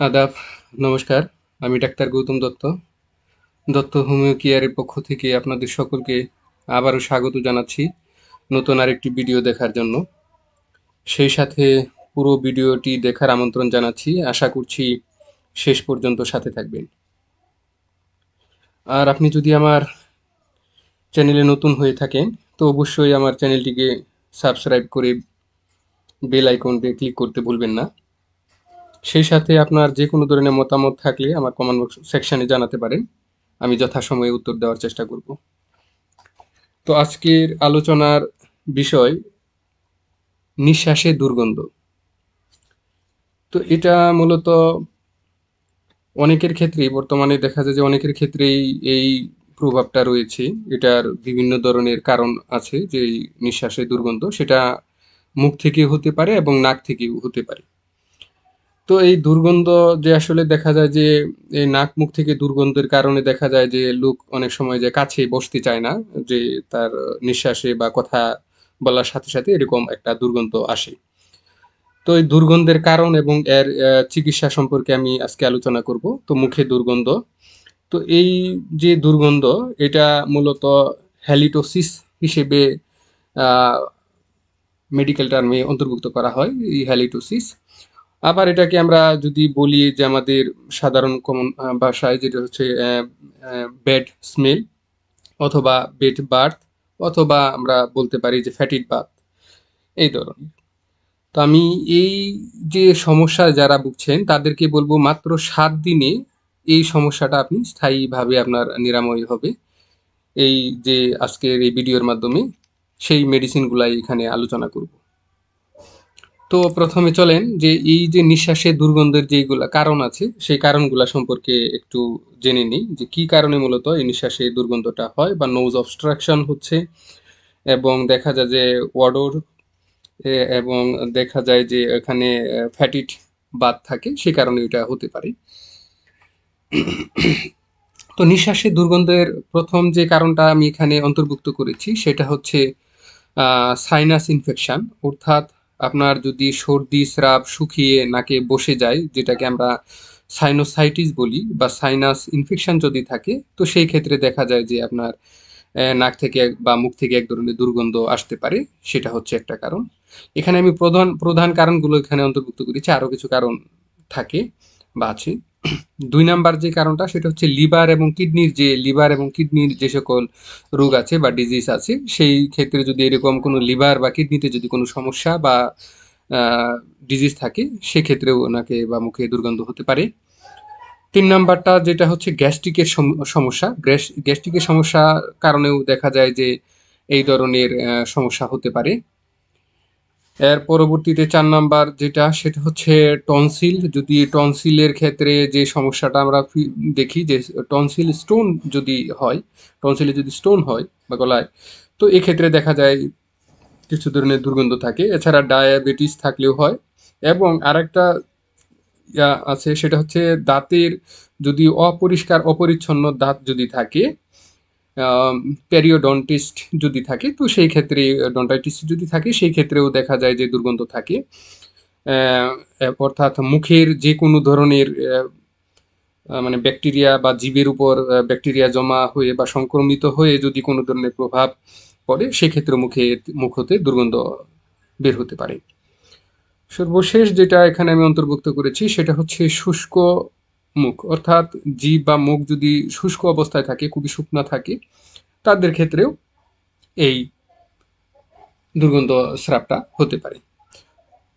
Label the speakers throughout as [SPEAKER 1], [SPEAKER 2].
[SPEAKER 1] আদাব, নমস্কার। আমি ডাক্তার গৌতম দত্ত। দত্ত হোমিও কেয়ারের পক্ষ থেকে আপনাদের সকলকে আবারও স্বাগত জানাচ্ছি নতুন আরেকটি ভিডিও দেখার জন্য। সেই সাথে পুরো ভিডিওটি দেখার আমন্ত্রণ জানাচ্ছি। আশা করছি শেষ পর্যন্ত সাথে থাকবেন। আর আপনি যদি আমার চ্যানেলে নতুন হয়ে থাকেন, তো অবশ্যই আমার চ্যানেলটিকে সাবস্ক্রাইব করে বেল আইকনটি ক্লিক করতে ভুলবেন না। সেই সাথে আপনার যে কোনো ধরনের মতামত থাকলে আমার কমেন্ট বক্স সেকশনে জানাতে পারেন। আমি যথাসময়ে উত্তর দেওয়ার চেষ্টা করব। তো আজকের আলোচনার বিষয়, নিঃশ্বাসে দুর্গন্ধ। তো এটা মূলত অনেকের ক্ষেত্রেই, বর্তমানে দেখা যায় যে অনেকের ক্ষেত্রেই এই প্রভাবটা রয়েছে। এটার বিভিন্ন ধরনের কারণ আছে যে নিঃশ্বাসে দুর্গন্ধ, সেটা মুখ থেকে হতে পারে এবং নাক থেকেও হতে পারে। তো এই দুর্গন্ধ যে আসলে দেখা যায় যে, এই নাক মুখ থেকে দুর্গন্ধের কারণে দেখা যায় যে লোক অনেক সময় যে কাছে বসতে চায় না, যে তার নিঃশ্বাসে বা কথা বলার সাথে সাথে এরকম একটা দুর্গন্ধ আসে। তো এই দুর্গন্ধের কারণ এবং এর চিকিৎসা সম্পর্কে আমি আজকে আলোচনা করব, তো মুখে দুর্গন্ধ। তো এই যে দুর্গন্ধ, এটা মূলত হ্যালিটোসিস হিসেবে মেডিকেল টার্মে অন্তর্ভুক্ত করা হয়, এই হ্যালিটোসিস আবার এটাকে আমরা যদি বলি যে আমাদের সাধারণ কমন ভাষায় যেটা হচ্ছে বেড স্মেল অথবা বেড বার্থ অথবা আমরা বলতে পারি যে ফ্যাটিড বাথ এই ধরনের। তো আমি এই যে সমস্যা যারা ভুগছেন, তাদেরকে বলব মাত্র সাত দিনে এই সমস্যাটা আপনি স্থায়ীভাবে আপনার নিরাময় হবে। এই যে আজকের এই ভিডিওর মাধ্যমে সেই মেডিসিনগুলাই এখানে আলোচনা করব। তো প্রথমে চলেন যে এই যে নিঃশ্বাসের দুর্গন্ধের যেগুলা কারণ আছে, সেই কারণগুলা সম্পর্কে একটু জেনে নিই যে কি কারণে মূলত এই নিঃশ্বাসের দুর্গন্ধটা হয় বা নোজ অবস্ট্রাকশন হচ্ছে। এবং দেখা যায় যে ওয়াডোর এবং দেখা যায় যে এখানে ফ্যাটিট বাদ থাকে, সে কারণে এটা হতে পারে। তো নিঃশ্বাসের দুর্গন্ধের প্রথম যে কারণটা আমি এখানে অন্তর্ভুক্ত করেছি, সেটা হচ্ছে সাইনাস ইনফেকশন অর্থাৎ আপনার যদি সর্দি, স্রাব শুকিয়ে নাকে বসে যায়, যেটাকে আমরা সাইনোসাইটিস বলি বা সাইনাস ইনফেকশন যদি থাকে, তো সেই ক্ষেত্রে দেখা যায় যে আপনার নাক থেকে বা মুখ থেকে এক ধরনের দুর্গন্ধ আসতে পারে, সেটা হচ্ছে একটা কারণ। এখানে আমি প্রধান প্রধান কারণগুলো এখানে অন্তর্ভুক্ত করেছি, আরও কিছু কারণ থাকে বা আছে। দুই নাম্বার যে কারণটা, সেটা হচ্ছে লিভার এবং কিডনির যে লিভার এবং কিডনির যে সকল রোগ আছে বা ডিজিজ আছে, সেই ক্ষেত্রে যদি এরকম কোনো লিভার বা কিডনিতে যদি কোনো সমস্যা বা ডিজিজ থাকে, সেক্ষেত্রেও ওনাকে বা মুখে দুর্গন্ধ হতে পারে। তিন নাম্বারটা যেটা হচ্ছে গ্যাস্ট্রিকের সম- সমস্যা। গ্যাস- গ্যাস্ট্রিকের সমস্যা কারণেও দেখা যায় যে এই ধরনের সমস্যা হতে পারে। এর পরবর্তীতে চার নাম্বার যেটা, সেটা হচ্ছে টনসিল। যদি টনসিলের ক্ষেত্রে যে সমস্যাটা আমরা দেখি যে টনসিল স্টোন যদি হয়, টনসিলে যদি স্টোন হয় বা গলায়, তো এক্ষেত্রে দেখা যায় কিছু ধরনের দুর্গন্ধ থাকে। এছাড়া ডায়াবেটিস থাকলেও হয়। এবং আরেকটা আছে, সেটা হচ্ছে দাঁতের যদি অপরিষ্কার, অপরিচ্ছন্ন দাঁত যদি থাকে পেরিওডন্টিস্ট যদি থাকে, তো সেই ক্ষেত্রে ডন্টাইটিস যদি থাকে, সেই ক্ষেত্রেও দেখা যায় যে দুর্গন্ধ থাকে। অর্থাৎ মুখের যে কোনো ধরনের মানে ব্যাকটেরিয়া বা জীবের উপর ব্যাকটেরিয়া জমা হয়ে বা সংক্রমিত হয়ে যদি কোনো ধরনের প্রভাব পড়ে সেক্ষেত্রে মুখে, মুখ হতে দুর্গন্ধ বের হতে পারে। সর্বশেষ যেটা এখানে আমি অন্তর্ভুক্ত করেছি, সেটা হচ্ছে শুষ্ক মুখ। অর্থাৎ জিভ বা মুখ যদি শুষ্ক অবস্থায় থাকে, খুবই শুকনা থাকে, তাদের ক্ষেত্রেও এই দুর্গন্ধ স্রাবটা হতে পারে।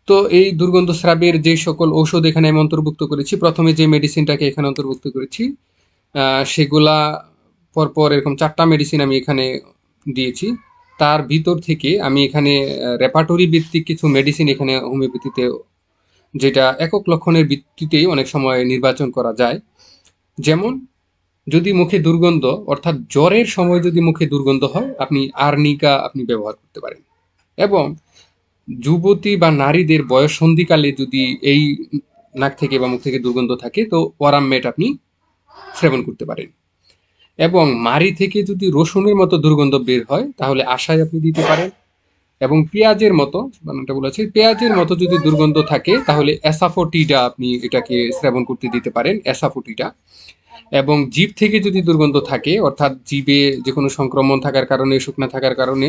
[SPEAKER 1] তো এই দুর্গন্ধ স্রাবের যে সকল ঔষধ এখানে আমি অন্তর্ভুক্ত করেছি, প্রথমে যে মেডিসিনটাকে এখানে অন্তর্ভুক্ত করেছি সেগুলা পরপর এরকম চারটা মেডিসিন আমি এখানে দিয়েছি। তার ভিতর থেকে আমি এখানে রেপার্টরি ভিত্তিক কিছু মেডিসিন এখানে হোমিওপ্যাথিতে যেটা একক লক্ষণের ভিত্তিতেই অনেক সময় নির্বাচন করা যায়। যেমন, যদি মুখে দুর্গন্ধ, অর্থাৎ জ্বরের সময় যদি মুখে দুর্গন্ধ হয়, আপনি আর্নিকা আপনি ব্যবহার করতে পারেন। এবং যুবতী বা নারীদের বয়স সন্ধিকালে যদি এই নাক থেকে বা মুখ থেকে দুর্গন্ধ থাকে, তো ওরামমেট আপনি সেবন করতে পারেন। এবং মারি থেকে যদি রসুনের মতো দুর্গন্ধ বের হয়, তাহলে আশায় আপনি দিতে পারেন। এবং পেঁয়াজের মতো বানানটা বলেছে পেঁয়াজের মতো যদি দুর্গন্ধ থাকে, তাহলে অ্যাসাফোটিডা আপনি এটাকে শ্রাবণ করতে দিতে পারেন অ্যাসাফোটিডা এবং জীব থেকে যদি দুর্গন্ধ থাকে, অর্থাৎ জীবে যে কোনো সংক্রমণ থাকার কারণে, শুকনা থাকার কারণে,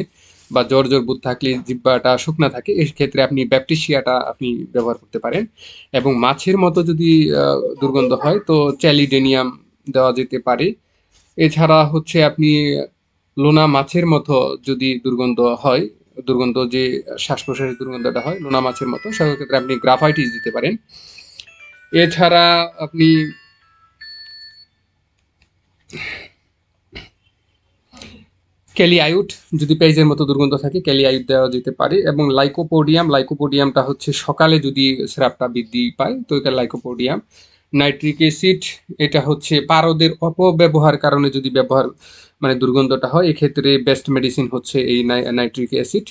[SPEAKER 1] বা জ্বর জ্বর বুধ থাকলে জিব্বাটা শুকনা থাকে এই ক্ষেত্রে আপনি ব্যাপটিসিয়াটা আপনি ব্যবহার করতে পারেন। এবং মাছের মতো যদি দুর্গন্ধ হয়, তো চ্যালিডেনিয়াম দেওয়া যেতে পারে। এছাড়া হচ্ছে আপনি লোনা মাছের মতো যদি দুর্গন্ধ হয় দুর্গন্ধ যে শ্বাস প্রশ্বাসের দুর্গন্ধটা হয়, লোনা মাছের মতো, সেক্ষেত্রে আপনি গ্রাফাইটিস দিতে পারেন। এছাড়া আপনি ক্যালিআইউট, যদি পেঁয়াজের মতো দুর্গন্ধ থাকে, ক্যালিআইউট দেওয়া যেতে পারে এবং লাইকোপোডিয়াম, লাইকোপোডিয়ামটা হচ্ছে সকালে যদি স্রাবটা বৃদ্ধি পায়, তো এটা লাইকোপোডিয়াম। নাইট্রিক অ্যাসিড, এটা হচ্ছে পারদের অপব্যবহার কারণে যদি ব্যবহার মানে দুর্গন্ধটা হয়, এক্ষেত্রে বেস্ট মেডিসিন হচ্ছে এই নাইট্রিক অ্যাসিড।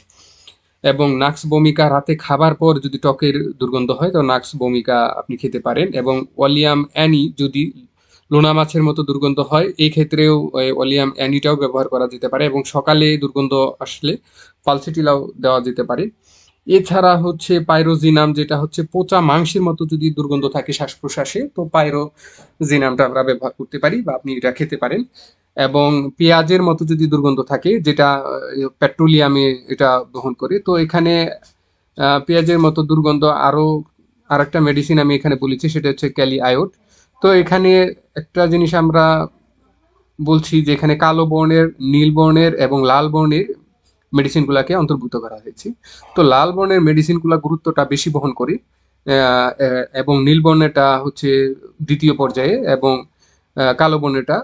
[SPEAKER 1] এবং নাক্স ভূমিকা রাতে খাবার পর যদি টকের দুর্গন্ধ হয়, তো নাক্স ভূমিকা আপনি খেতে পারেন। এবং ওয়ালিয়াম অ্যানি যদি লোনা মাছের মতো দুর্গন্ধ হয় এই ক্ষেত্রেও ওয়ালিয়াম অ্যানিটাও ব্যবহার করা যেতে পারে। এবং সকালে দুর্গন্ধ আসলে পালসিটিলাও দেওয়া যেতে পারে। এছাড়া হচ্ছে পাইরোজিনাম, যেটা হচ্ছে পচা মাংসের মতো যদি দুর্গন্ধ থাকে শ্বাস প্রশ্বাসে তো পাইরোজিনামটা আমরা ব্যবহার করতে পারি বা আপনি এটা খেতে পারেন। এবং পেঁয়াজের মতো যদি দুর্গন্ধ থাকে, যেটা পেট্রোলিয়ামে এটা বহন করে, তো এখানে পেঁয়াজের মতো দুর্গন্ধ আরও, আরেকটা মেডিসিন আমি এখানে বলেছি, সেটা হচ্ছে ক্যালি আয়োড তো এখানে একটা জিনিস আমরা বলছি যে এখানে কালো বর্ণের, নীল বর্ণের এবং লাল বর্ণের মেডিসিনগুলোকে অন্তর্ভুক্ত করা হয়েছে। তো লাল বর্ণের মেডিসিনগুলো গুরুত্বটা বেশি বহন করে এবং নীল বর্ণেরটা হচ্ছে দ্বিতীয় পর্যায়ে এবং কালো বর্ণেরটা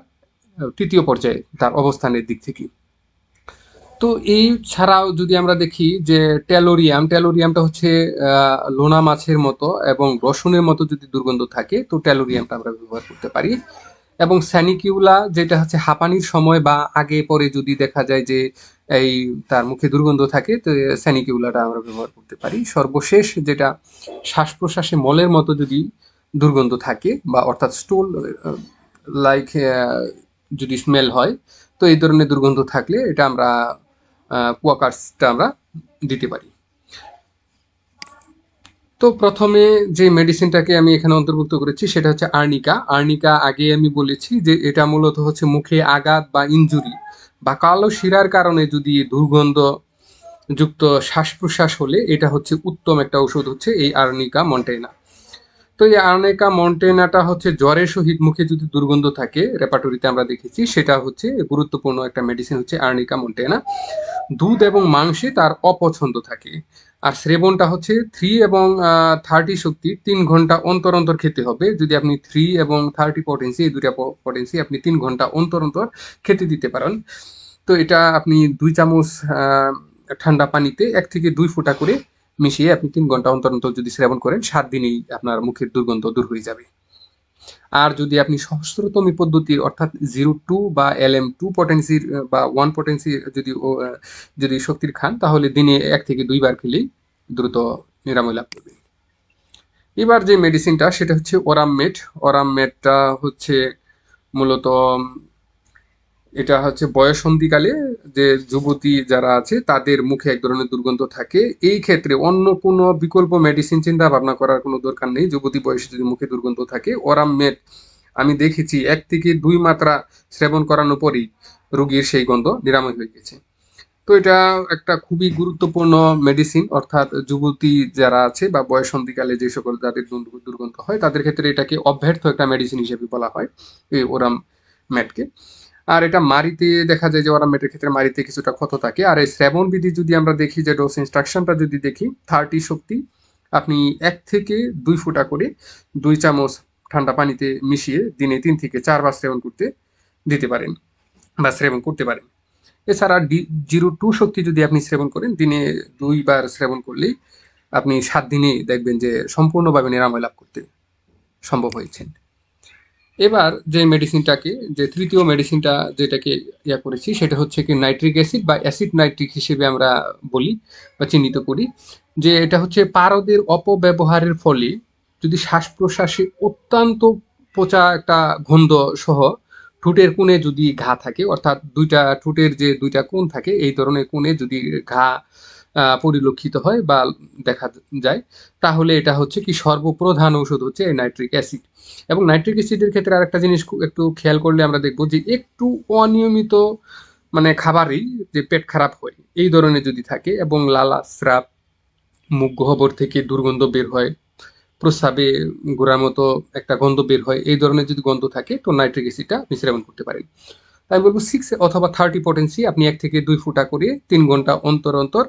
[SPEAKER 1] তৃতীয় পর্যায়ে তার অবস্থানের দিক থেকে। তো এই ছাড়াও যদি আমরা দেখি যে টেলোরিয়াম টেলোরিয়ামটা হচ্ছে লোনা মাছের মতো এবং রসুনের মতো যদি দুর্গন্ধ থাকে, তো টেলোরিয়ামটা আমরা ব্যবহার করতে পারি। এবং স্যানিকিউলা যেটা হচ্ছে হাঁপানির সময় বা আগে পরে যদি দেখা যায় যে এই তার মুখে দুর্গন্ধ থাকে, তো স্যানিকিউলাটা আমরা ব্যবহার করতে পারি। সর্বশেষ যেটা শ্বাস প্রশ্বাসে মলের মতো যদি দুর্গন্ধ থাকে বা অর্থাৎ স্টোল লাইক যদি স্মেল হয়, তো এই ধরনের দুর্গন্ধ থাকলে এটা আমরা কুয়াকার্সটা আমরা দিতে পারি। তো প্রথমে যে মেডিসিনটাকে আমি এখানে অন্তর্ভুক্ত করেছি, সেটা হচ্ছে আর্নিকা। আর্নিকা আগে আমি বলেছি যে এটা মূলত হচ্ছে মুখে আঘাত বা ইনজুরি বা কালো শিরার কারণে যদি দুর্গন্ধ যুক্ত শ্বাস প্রশ্বাস হলে এটা হচ্ছে উত্তম একটা ওষুধ হচ্ছে এই আর্নিকা মন্টেনা। তো এই আর্নিকা মন্টেনাটা হচ্ছে জ্বরের সহিত মুখে যদি দুর্গন্ধ থাকে, রেপাটরিতে আমরা দেখেছি, সেটা হচ্ছে গুরুত্বপূর্ণ একটা মেডিসিন হচ্ছে আর্নিকা মন্টেনা। দুধ এবং মাংসে তার অপছন্দ থাকে। আর শ্রেবণটা হচ্ছে থ্রি এবং থার্টি শক্তি, তিন ঘণ্টা অন্তর অন্তর খেতে হবে। যদি আপনি থ্রি এবং থার্টি পটেন্সি এই দুটা পটেন্সি আপনি তিন ঘণ্টা অন্তর অন্তর খেতে দিতে পারেন। তো এটা আপনি দুই চামচ ঠান্ডা পানিতে এক থেকে দুই ফোঁটা করে মিশিয়ে আপনি তিন ঘণ্টা অন্তর অন্তর যদি সেবন করেন, সাত দিনেই আপনার মুখের দুর্গন্ধ দূর হয়ে যাবে। আর যদি আপনি সহস্রতমী পদ্ধতি, অর্থাৎ জিরো টু বা এল এম টু পটেন্সির বা ওয়ান পটেন্সি যদি যদি শক্তির খান, তাহলে দিনে এক থেকে দুইবার খেলেই দ্রুত নিরাময় লাভ করবেন এবার যে মেডিসিনটা সেটা হচ্ছে ওরাম মেট ওরাম মেটটা হচ্ছে মূলত এটা হচ্ছে বয়সন্ধিকালে যে যুবতী যারা আছে, তাদের মুখে এক ধরনের দুর্গন্ধ থাকে। এই ক্ষেত্রে অন্য কোনো বিকল্প মেডিসিন চিন্তা ভাবনা করার কোনো দরকার নেই। যুবতী বয়সে যদি মুখে দুর্গন্ধ থাকে ওরামমেট আমি দেখেছি এক থেকে দুই মাত্রা সেবন করানোর পরই রুগীর সেই গন্ধ নিরাময় হয়ে গেছে। তো এটা একটা খুবই গুরুত্বপূর্ণ মেডিসিন অর্থাৎ যুবতী যারা আছে বা বয়সন্ধিকালে যে সকল যাদের দুর্গন্ধ হয়, তাদের ক্ষেত্রে এটাকে অব্যর্থ একটা মেডিসিন হিসেবে বলা হয়, এই ওরাম ম্যাটকে আর এটা মারিতে দেখা যায় যে ওরাম ম্যাটের ক্ষেত্রে মারিতে কিছুটা ক্ষত থাকে। আর এই শ্রাবণ বিধি যদি আমরা দেখি, যে ডোজ ইনস্ট্রাকশনটা যদি দেখি থার্টি শক্তি, আপনি এক থেকে দুই ফুটা করে দুই চামচ ঠান্ডা পানিতে মিশিয়ে দিনে তিন থেকে চারবার সেবন করতে দিতে পারেন বা সেবন করতে পারেন। এছাড়া ডি, জিরো টু শক্তি যদি আপনি সেবন করেন, দিনে দুইবার সেবন করলেই আপনি সাত দিনে দেখবেন যে সম্পূর্ণভাবে নিরাময় লাভ করতে সম্ভব হয়েছেন এবার যে মেডিসিনটাকে যে তৃতীয় মেডিসিনটা যেটাকে ইয়া করেছি, সেটা হচ্ছে কি নাইট্রিক অ্যাসিড বা অ্যাসিড নাইট্রিক হিসেবে আমরা বলি বা চিহ্নিত করি, যে এটা হচ্ছে পারদের অপব্যবহারের ফলে যদি শ্বাস প্রশ্বাসে অত্যন্ত পচা একটা গন্ধ সহ ঠোঁটের কোণে যদি ঘা থাকে, অর্থাৎ দুইটা ঠোঁটের যে দুইটা কোণ থাকে, এই ধরনের কোণে যদি ঘা পরিলক্ষিত হয় বা দেখা যায়, তাহলে এটা হচ্ছে কি সর্বপ্রধান ঔষধ হচ্ছে এই নাইট্রিক অ্যাসিড। এবং নাইট্রিক অ্যাসিডের ক্ষেত্রে আরেকটা জিনিস একটু খেয়াল করলে আমরা দেখব যে একটু অনিয়মিত মানে খাবারই যে পেট খারাপ হয়, এই ধরনের যদি থাকে এবং লালা, স্রাব, মুখ গহ্বর থেকে দুর্গন্ধ বের হয়, প্রস্রাবে গোড়ার মতো একটা গন্ধ বের হয়, এই ধরনের যদি গন্ধ থাকে, তো নাইট্রিক অ্যাসিডটা আপনি করতে পারেন। তাই বলব সিক্স অথবা থার্টি পটেন্সি আপনি এক থেকে দুই ফুটা করে তিন ঘণ্টা অন্তর অন্তর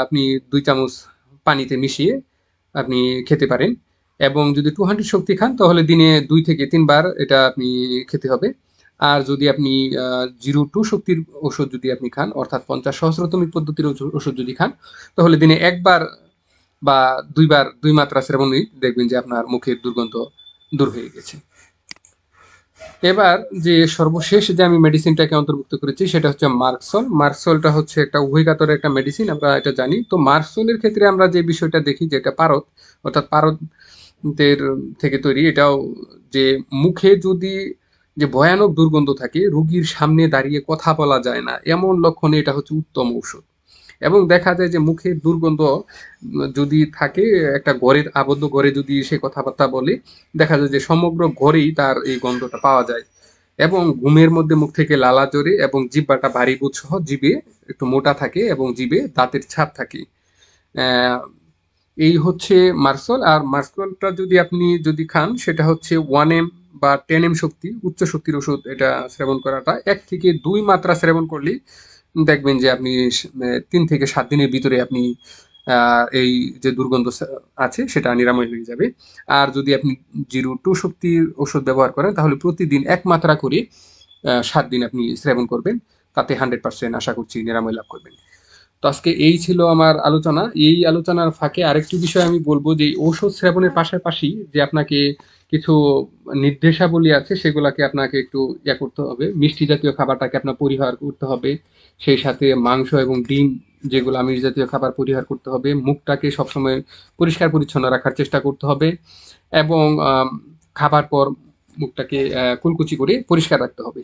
[SPEAKER 1] আপনি দুই চামচ পানিতে মিশিয়ে আপনি খেতে পারেন। এবং যদি টু হান্ড্রেড শক্তি খান, তাহলে দিনে দুই থেকে তিনবার এটা আপনি খেতে হবে। আর যদি আপনি জিরো টু শক্তির ওষুধ যদি আপনি খান, অর্থাৎ পঞ্চাশ সহস্রতমিক পদ্ধতির ওষু- ওষুধ যদি খান, তাহলে দিনে একবার বা দুইবার, দুই মাত্রা সেবনই দেখবেন যে আপনার মুখের দুর্গন্ধ দূর হয়ে গেছে। এবার যে সর্বশেষ যে আমি মেডিসিনটাকে অন্তর্ভুক্ত করেছি, সেটা হচ্ছে মার্কসল মার্কসলটা হচ্ছে একটা উভয়ঘাতর একটা মেডিসিন আমরা এটা জানি। তো মার্কসলের ক্ষেত্রে আমরা যে বিষয়টা দেখি, যেটা পারদ, অর্থাৎ পারদের থেকে তৈরি, এটাও যে মুখে যদি যে ভয়ানক দুর্গন্ধ থাকে, রুগীর সামনে দাঁড়িয়ে কথা বলা যায় না, এমন লক্ষণে এটা হচ্ছে উত্তম ঔষধ। এবং দেখা যায় যে মুখে দুর্গন্ধ যদি থাকে, একটা ঘরের আবদ্ধ ঘরে যদি সে কথাবার্তা বলে, দেখা যায় যে সমগ্র ঘরেই তার এই গন্ধটা পাওয়া যায়। এবং ঘুমের মধ্যে মুখ থেকে লালা জোরে এবং জিব্বাটা ভারী বোধ সহ জিভে একটু মোটা থাকে এবং জিভে দাঁতের ছাপ থাকে। এই হচ্ছে মার্সল। আর মার্সলটা যদি আপনি যদি খান, সেটা হচ্ছে ওয়ান এম বা টেন এম শক্তি, উচ্চ শক্তির ওষুধ এটা সেবন করাটা। এক থেকে দুই মাত্রা সেবন করলেই দেখবেন যে আপনি তিন থেকে সাত দিনের ভিতরে আপনি এই যে দুর্গন্ধ আছে সেটা নিরাময় হয়ে যাবে। আর যদি আপনি জিরো টু শক্তির ওষুধ ব্যবহার করেন, তাহলে প্রতিদিন এক মাত্রা করে সাত দিন আপনি সেবন করবেন। তাতে হান্ড্রেড পার্সেন্ট আশা করছি নিরাময় লাভ করবেন। তো আজকে এই ছিল আমার আলোচনা। এই আলোচনার ফাঁকে আরেকটি বিষয় আমি বলব যে ঔষধ সেবনের পাশাপাশি যে আপনাকে কিছু নির্দেশাবলী আছে, সেগুলাকে আপনাকে একটু ইয়া করতে হবে। মিষ্টি জাতীয় খাবারটাকে আপনার পরিহার করতে হবে। সেই সাথে মাংস এবং ডিম যেগুলো আমিষ জাতীয় খাবার পরিহার করতে হবে। মুখটাকে সবসময় পরিষ্কার পরিচ্ছন্ন রাখার চেষ্টা করতে হবে এবং খাবার পর মুখটাকে কুলকুচি করে পরিষ্কার রাখতে হবে।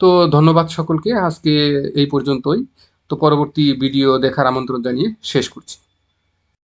[SPEAKER 1] তো ধন্যবাদ সকলকে। আজকে এই পর্যন্তই। তো পরবর্তী ভিডিও দেখার আমন্ত্রণ জানিয়ে শেষ করছি।